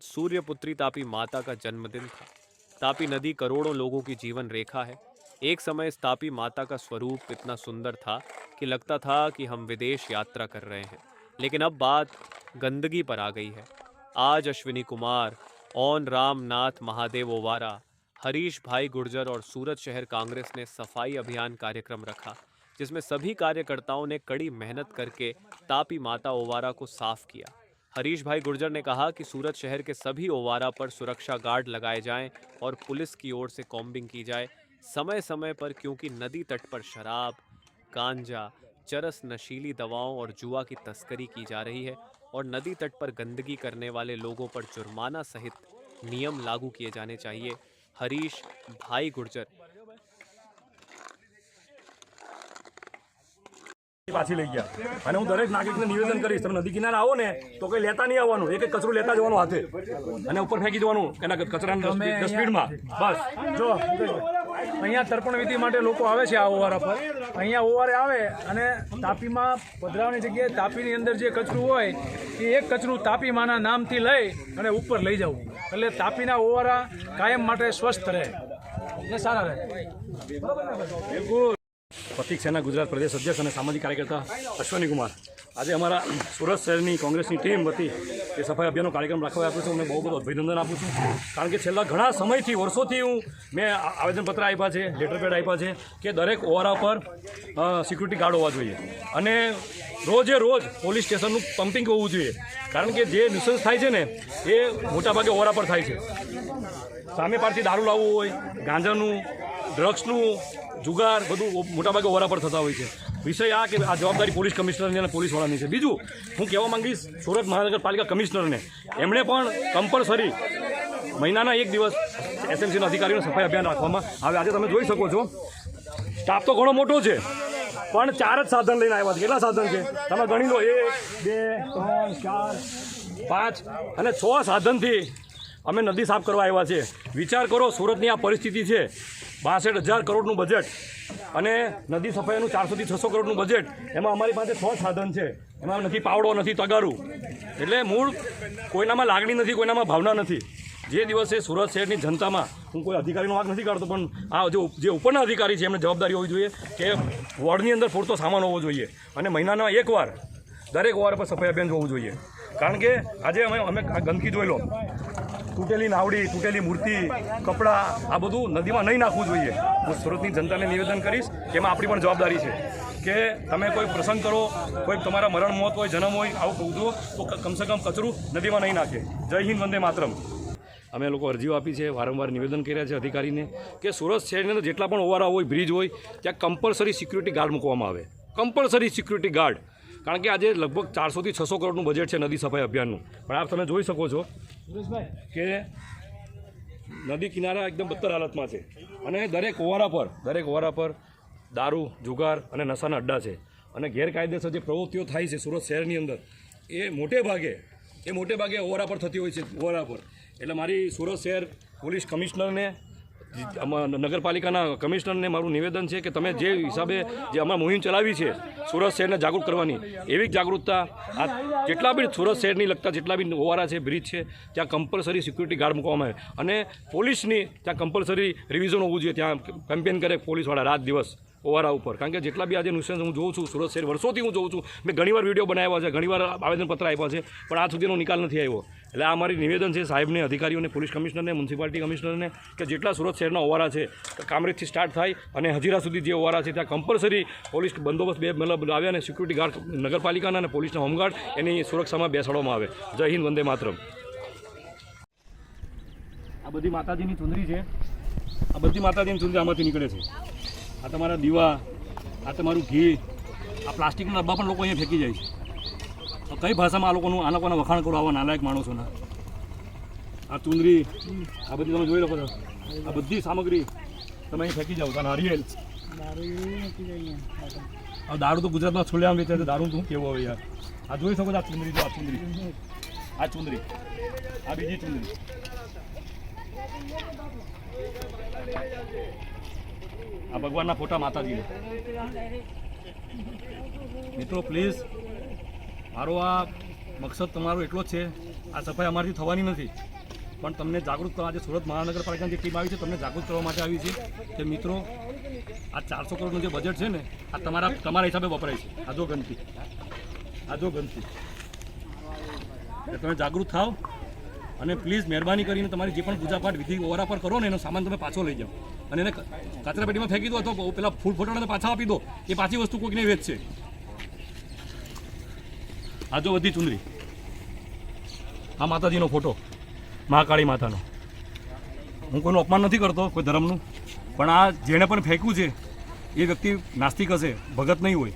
आज सूर्यपुत्री तापी माता का जन्मदिन था। तापी नदी करोड़ों लोगों की जीवन रेखा है। एक समय इस तापी माता का स्वरूप इतना सुंदर था कि लगता था कि हम विदेश यात्रा कर रहे हैं। लेकिन अब बात गंदगी पर आ गई है। आज अश्विनी कुमार, ओन राम नाथ महादेव ओवारा, हरीश भाई गुर्जर और सूरत शहर कांग्रेस ने सफ़ाई अभियान कार्यक्रम रखा, जिसमें सभी कार्यकर्ताओं ने कड़ी मेहनत करके तापी माता ओवारा को साफ़ किया। हरीश भाई गुर्जर ने कहा कि सूरत शहर के सभी ओवारा पर सुरक्षा गार्ड लगाए जाएँ और पुलिस की ओर से कॉम्बिंग की जाए समय समय पर क्योंकि नदी तट पर शराब, गांजा, चरस नशीली दवाओं और जुआ की तस्करी की जा रही है और नदी तट पर गंदगी करने वाले लोगों पर जुर्माना सहित नियम लागू किए जाने चाहिए। हरीश भाई गुर्जर પાછી લઈ ગયા. અને હું દરેક નાગરિકને નિવેદન કરીશ તમે નદી કિનારે આવો ને તો કંઈ લેતા નહીં આવવાનું. એક એક કચરું લેતા જવાનું હાથે. અને ઉપર ફેંકી દેવાનું એના કચરાના ડસ્ટબિનમાં બસ. જો અહીંયા તર્પણ વિધિ માટે લોકો આવે છે આ ઓવારા પર. અહીંયા ઓવારે આવે અને તાપીમાં પધરાવાની જગ્યાએ તાપીની અંદર જે કચરું હોય એ એક કચરું તાપી માના નામથી લઈ અને ઉપર લઈ જવું. એટલે તાપીના ઓવારા કાયમ માટે સ્વસ્થ રહે. ને સારા રહે. પ્રતિક સેના ગુજરાત પ્રદેશ અધ્યક્ષ અને સામાજિક કાર્યકર્તા અશ્વની કુમાર આજે અમારા સુરત શહેરની કોંગ્રેસની ટીમ વતી એ સફાઈ અભિયાનનો કાર્યક્રમ રાખવા આપ્યો છું અને બહુ બધું અભિનંદન આપું છું. કારણ કે છેલ્લા ઘણા સમયથી, વર્ષોથી હું મેં આવેદનપત્ર આપ્યા છે લેટર પેડ આપ્યા છે કે દરેક ઓવારા પર સિક્યુરિટી ગાર્ડ હોવા જોઈએ. અને રોજે રોજ પોલીસ સ્ટેશનનું પમ્પિંગ હોવું જોઈએ. કારણ કે જે ન્યુસન્સ થાય છે ને, એ મોટાભાગે ઓવારા પર થાય છે. સામે પારથી દારૂ લાવવું હોય, ગાંજાનું ડ્રગ્સનું જુગાર બધું મોટાભાગે ઓરા પર થતા હોય છે. વિષય આ કે આ જવાબદારી પોલીસ કમિશનરની અને પોલીસવાળાની છે. બીજું, હું કહેવા માંગીશ, સુરત મહાનગરપાલિકા કમિશનરને, એમણે પણ કમ્પલસરી મહિનાના એક દિવસ એસએમસીના અધિકારીઓને સફાઈ અભિયાન રાખવામાં આવે. આજે તમે જોઈ શકો છો સ્ટાફ તો ઘણો મોટો છે, પણ ચાર જ સાધન લઈને આવ્યા છે. કેટલા સાધન છે? તમે ગણી લો, એક, બે, ત્રણ, ચાર, પાંચ અને છ સાધનથી અમે નદી સાફ કરવા આવ્યા છે. વિચાર કરો, સુરતની આ પરિસ્થિતિ છે બાસઠ હજાર કરોડનું બજેટ અને નદી સફાઈનું ચારસોથી છસો કરોડનું બજેટ એમાં અમારી પાસે છ સાધન છે. એમાં નથી પાવડો, નથી તગારું. એટલે મૂળ કોઈનામાં લાગણી નથી, કોઈનામાં ભાવના નથી. જે દિવસે સુરત શહેરની જનતામાં, હું કોઈ અધિકારીનો વાંક નથી કાઢતો, પણ આ જે ઉપરના અધિકારી છે, એમને જવાબદારી હોવી જોઈએ કે વોર્ડની અંદર પૂરતો સામાન હોવો જોઈએ. અને મહિનાના એકવાર દરેક વાર પર સફાઈ અભિયાન જોવું જોઈએ. કારણ કે આજે અમે અમે ગંદકી જોઈ લો. તૂટેલી નાવડી, તૂટેલી મૂર્તિ, કપડાં, આ બધું નદીમાં નહીં નાખવું જોઈએ. હું સુરતની જનતાને નિવેદન કરીશ એમાં આપણી પણ જવાબદારી છે કે તમે કોઈ પ્રસંગ કરો, કોઈ તમારા મરણ મોત હોય, જન્મ હોય, આવું કહું તો કમસે કમ કચરું નદીમાં નહીં નાખે. જય હિન્દ, વંદે માતરમ. અમે લોકો અરજીઓ આપી છે, વારંવાર નિવેદન કર્યા છે અધિકારીને કે સુરત શહેરની અંદર જેટલા પણ ઓવારા હોય, બ્રિજ હોય, ત્યાં કમ્પલસરી સિક્યુરિટી ગાર્ડ મૂકવામાં આવે. કમ્પલસરી સિક્યુરિટી ગાર્ડ કારણ કે આજે લગભગ ચારસોથી છસો કરોડનું બજેટ છે નદી સફાઈ અભિયાનનું. પણ આપ તમે જોઈ શકો છો કે નદી કિનારા એકદમ બદતર હાલતમાં છે. અને દરેક ઓવારા પર, દરેક ઓવારા પર દારૂ, જુગાર અને નશાના અડ્ડા છે. અને ગેરકાયદેસર જે પ્રવૃત્તિઓ થાય છે સુરત શહેરની અંદર, એ મોટે ભાગે, એ મોટે ભાગે ઓવારા પર થતી હોય છે, ઓવારા પર. એટલે મારી સુરત શહેર પોલીસ કમિશનરને નગરપાલિકાના કમિશનરને મારું નિવેદન છે કે તમે જે હિસાબે જે અમારા મુહિમ ચલાવી છે, સુરત શહેરને જાગૃત કરવાની, એવી જ જાગૃતતા આ જેટલા બી સુરત શહેરની લગતા જેટલા બી ઓવારા છે, બ્રિજ છે, ત્યાં કમ્પલસરી સિક્યુરિટી ગાર્ડ મૂકવામાં આવે. અને પોલીસની ત્યાં કમ્પલસરી રિવિઝન હોવું જોઈએ, ત્યાં કેમ્પેન કરે પોલીસવાળા રાત દિવસ ઓવારા ઉપર. કારણ કે જેટલા બી આજે નુસેન્સ હું જોઉં છું, સુરત શહેર વર્ષોથી હું જોઉં છું, મેં ઘણીવાર વીડિયો બનાવ્યા છે, ઘણીવાર આવેદનપત્ર આપ્યા છે, પણ આજ સુધીનો નિકાલ નથી આવ્યો. એટલે આ મારી નિવેદન છે સાહેબને, અધિકારીઓને, પોલીસ કમિશનરને, મ્યુનિસિપાલિટી કમિશનરને કે જેટલા સુરત શહેરના ઓવારા છે, કામરેજથી સ્ટાર્ટ થાય અને હજીરા સુધી જે ઓવારા છે, ત્યાં કમ્પલસરી પોલીસ બંદોબસ્ત બે મતલબ લાવ્યા અને સિક્યુરિટી ગાર્ડ નગરપાલિકાના અને પોલીસના હોમગાર્ડ એની સુરક્ષામાં બેસાડવામાં આવે. જય હિન્દ, વંદે માતરમ. આ બધી માતાજીની ચુંદરી છે. આ બધી માતાજીની ચુંદરી આમાંથી નીકળે છે. આ તમારા દીવા, આ તમારું ઘી, આ પ્લાસ્ટિકના ડબ્બા પણ લોકો અહીંયા ફેંકી જાય છે. કઈ ભાષામાં આ લોકોનું આ લોકોના વખાણ કરો, આવા નાલાયક માણસોના? આ ચુંદરી, આ બધી તમે જોઈ શકો છો. આ બધી સામગ્રી તમે અહીં ફેંકી જાઓ તારા આ દારૂ તો ગુજરાતમાં છોડ્યા વેચે છે દારૂ શું કેવું હવે યાર? આ જોઈ શકો આ ચુંદરી, જો આ ચુંદરી. આ ચુંદરી. આ બીજી ચુંદરી. આ ભગવાનના ફોટા માતાજીને. મિત્રો પ્લીઝ મારો આ મકસદ તમારો એટલો જ છે, આ સફાઈ અમારાથી થવાની નથી. પણ તમને જાગૃત કરવા આજે સુરત મહાનગરપાલિકાની જે ટીમ આવી છે, તમને જાગૃત કરવા માટે આવી છે કે મિત્રો, આ ચારસો કરોડનું જે બજેટ છે ને, આ તમારા તમારા હિસાબે વપરાય છે. આજો ગમતી આજો એટલે તમે જાગૃત થાવ અને પ્લીઝ મહેરબાની કરીને તમારી જે પણ પૂજાપાઠ, વિધિ ઓરા પર કરો ને, એનો સામાન તમે પાછો લઈ જાઓ. અને એને કચરાપેટીમાં ફેંકી દો અથવા પેલા ફૂલ ફોટોને પાછા આપી દો. એ પાછી વસ્તુ કોઈકને વેચશે. આ બધી ચુંદરી આ માતાજીનો ફોટો. મહાકાળી માતાનો. હું કોઈનું અપમાન નથી કરતો, કોઈ ધર્મનું. પણ આ જેણે પણ ફેંક્યું છે, એ વ્યક્તિ નાસ્તિક હશે, ભગત નહીં હોય.